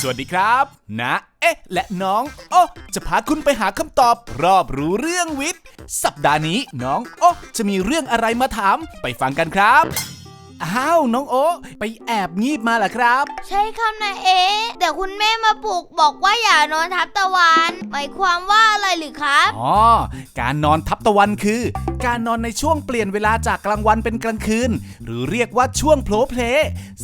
สวัสดีครับ นะ เอ๊ะ และน้องโอ้จะพาคุณไปหาคำตอบ รอบรู้เรื่องวิทย์ สัปดาห์นี้น้องโอ้จะมีเรื่องอะไรมาถาม ไปฟังกันครับ อ้าวน้องโอ้ไปแอบงีบมาเหรอครับ ใช่ครับนายเอ๊ะแต่คุณแม่มาปลุกบอกว่าอย่านอนทับตะวันหมายความว่าอะไรหรือครับอ๋อการนอนทับตะวันคือ การนอนในช่วงเปลี่ยนเวลาจากกลางวันเป็นกลางคืน หรือเรียกว่าช่วงโผลเพล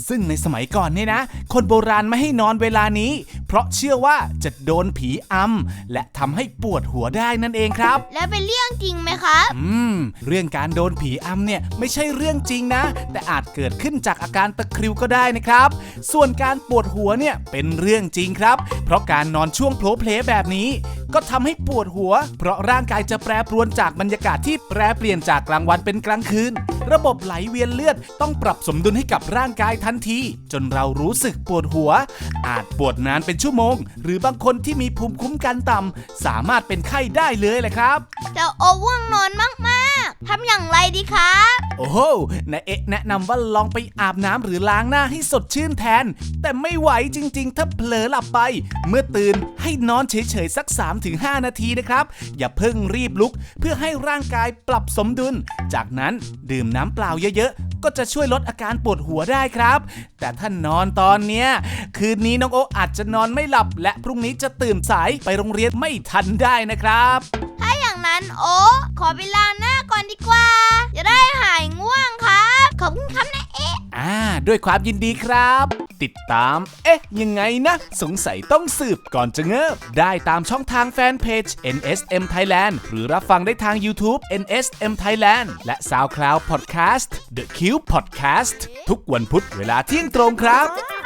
ซึ่งในสมัยก่อนเนี่ยนะ คนโบราณไม่ให้นอนเวลานี้ เพราะเชื่อว่าจะโดนผีอำและทำให้ปวดหัวได้นั่นเองครับ และเป็นเรื่องจริงไหมครับ อืม เรื่องการโดนผีอำเนี่ยไม่ใช่เรื่องจริงนะ แต่อาจเกิดขึ้นจากอาการตะคริวก็ได้นะครับ ส่วนการปวดหัวเนี่ยเป็นเรื่องจริงครับ เพราะการนอนช่วงโผล่เพลแบบนี้ ก็ทำให้ปวดหัว เพราะร่างกายจะแปรปรวนจากบรรยากาศที่แปรเปลี่ยนจากกลางวันเป็นกลางคืน ระบบไหลเวียนเลือดต้องปรับสมดุลให้กับร่างกายทันที จนเรารู้สึกปวดหัว อาจปวดนานเป็นชั่วโมง หรือบางคนที่มีภูมิคุ้มกันต่ำสามารถเป็นไข้ได้เลยแหละครับแต่โอว่วงนอนมากๆทำอย่างไรดีครับ โอ้โหนาเอ๊ะแนะนำว่าลองไปอาบน้ำหรือล้างหน้าให้สดชื่นแทน แต่ไม่ไหวจริง ๆ ถ้าเผลอหลับไป เมื่อตื่นให้นอนเฉยๆสัก 3-5 นาทีนะครับ อย่าเพิ่งรีบลุกเพื่อให้ร่างกายปรับสมดุล จากนั้นดื่มน้ำเปล่าเยอะๆ ก็จะช่วยลดอาการปวดหัวได้ครับ แต่ถ้านอนตอนเนี้ยคืนนี้น้องโออาจจะนอนไม่หลับ และพรุ่งนี้จะตื่นสายไปโรงเรียนไม่ทันได้นะครับ ถ้าอย่างนั้นโอขอไปล้างหน้าก่อนดีกว่า จะได้หายง่วงครับ ขอบคุณครับนายเอ๊ะอ่า ด้วยความยินดีครับ ติดตาม เอ๊ะ ยังไงนะ สงสัยต้องสืบก่อนจะเงิบ ได้ตามช่องทางแฟนเพจ NSM Thailand หรือรับฟังได้ทาง YouTube NSM Thailand และ SoundCloud Podcast The Cube Podcast ทุกวันพุธเวลาเที่ยงตรงครับ